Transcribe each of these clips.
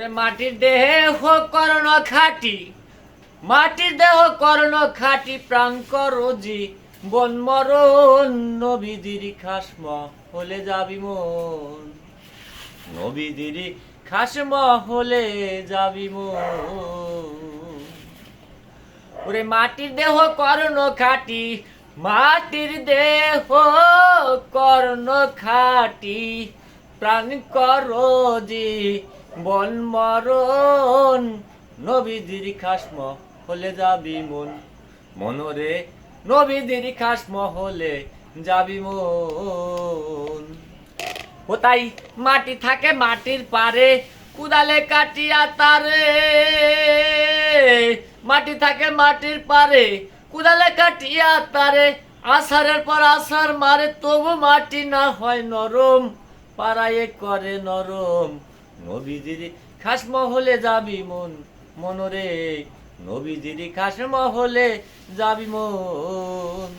ওরে মাটির দেহে হোক করণ খাটি, মাটির দেহ করণ খাটি প্রাণ করজি বন মরণ, নবীদির খাসম হলে যাবি মন। নবীদির খাসম হলে যাবি মন। ওরে মাটির দেহ কর্ণ খাটি, মাটির দেহ কর্ণ খাটি প্রাণ করজি বন মরণ নবীদের খাসম হলে যাবি মন। মনরে নবীদের খাসম হলে যাবি মন। ও তাই মাটি থাকে মাটির পারে, কুদালে কাটিয়া তারে। মাটি থাকে মাটির পারে, কুদালে কাটিয়া তারে। আষাঢ়ের পর আষাঢ় মারে, তবু মাটি না হয় নরম, পাড়ায় করে নরম। নবীজির খাস মহলে যাবি মন, মনরে। নবীজির খাস মহলে যাবি মন।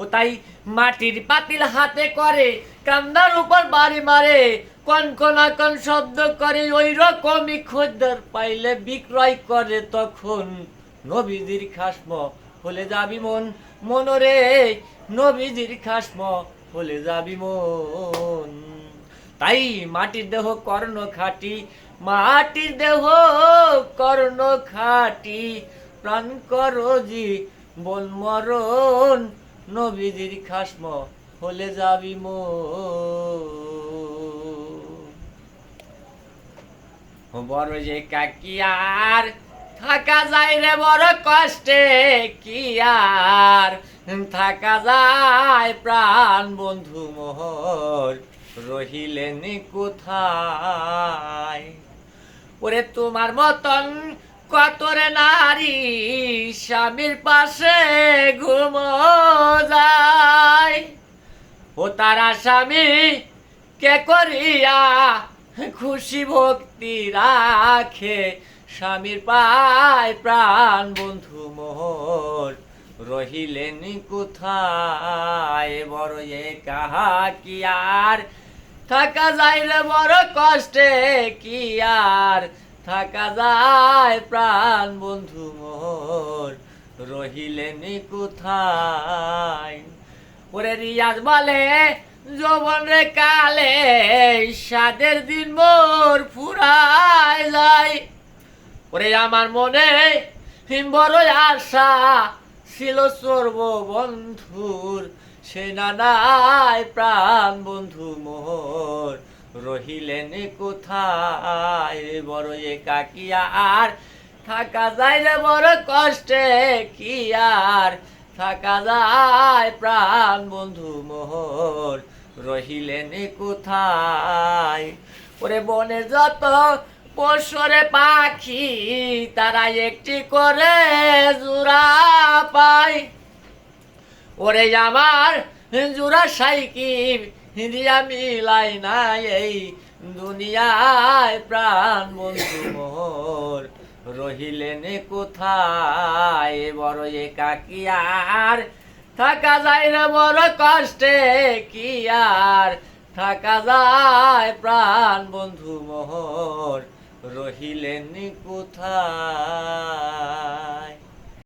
ও তাই মাটির পাতিল হাতে করে, কান্দার উপর বাড়ি মারে। কন কনা কন শব্দ করে, ওই রকমই খদ্দের পাইলে বিক্রয় করে তখন। নবীজির খাসম হলে যাবি মন, মনরে। নবীজির খাসম হলে যাবি মন। তাই মাটির দেহ কর্ণ খাটি, মাটির দেহ কর্ণ খাটি। প্রাণ করজি বল মরণ, নবীজির খাসম হলে যাবি মো। বড় যে কাকিয়ার থাকা যায় রে বড় কষ্টে কি আর? থাকা যায় প্রাণ বন্ধু মোহর রহিলেন কোথায়? ওরে তোমার মতন কত রে নারী স্বামীর পাশে ঘুম যায়? ও তারা স্বামী, কে করিয়া খুশি ভক্তি রাখে? স্বামীর পায় প্রাণ বন্ধু মোহর রহিলেন কোথায়? বড় এ কাহা কি আর থাকা রে বড় কষ্টে, কি আর? থাকা যায় প্রাণ বন্ধু মোর রহিলেন কোথায়? ওরে রিয়াজ বলে, যৌবন রে কালে সাদের দিন মোর ফুরায় যায়। ওরে আমার মনে বড় আশা ছিল সর্ব বন্ধুর সে নানায় প্রাণ বন্ধু মোর। রহিলেন কোথায় বড় এ একাকিয়া আর থাকা যায় রে বড় কষ্টে কি আর? থাকা যায় প্রাণ বন্ধু মোর। রহিলেন কোথায়? ওরে বনে যত পশরে পাখি তারা একটি করে জোড়া পায় ওরে আমার জোড়া সাইকিব দিয়া মিলাই না এই দুনিয়ায় প্রাণ বন্ধু মোর। রহিলেন কোথায়? বড় একাকিয়ার থাকা যায় না বড় কষ্টে, কি আর? থাকা যায় প্রাণ বন্ধু মোহর রহিলেন কোথায়?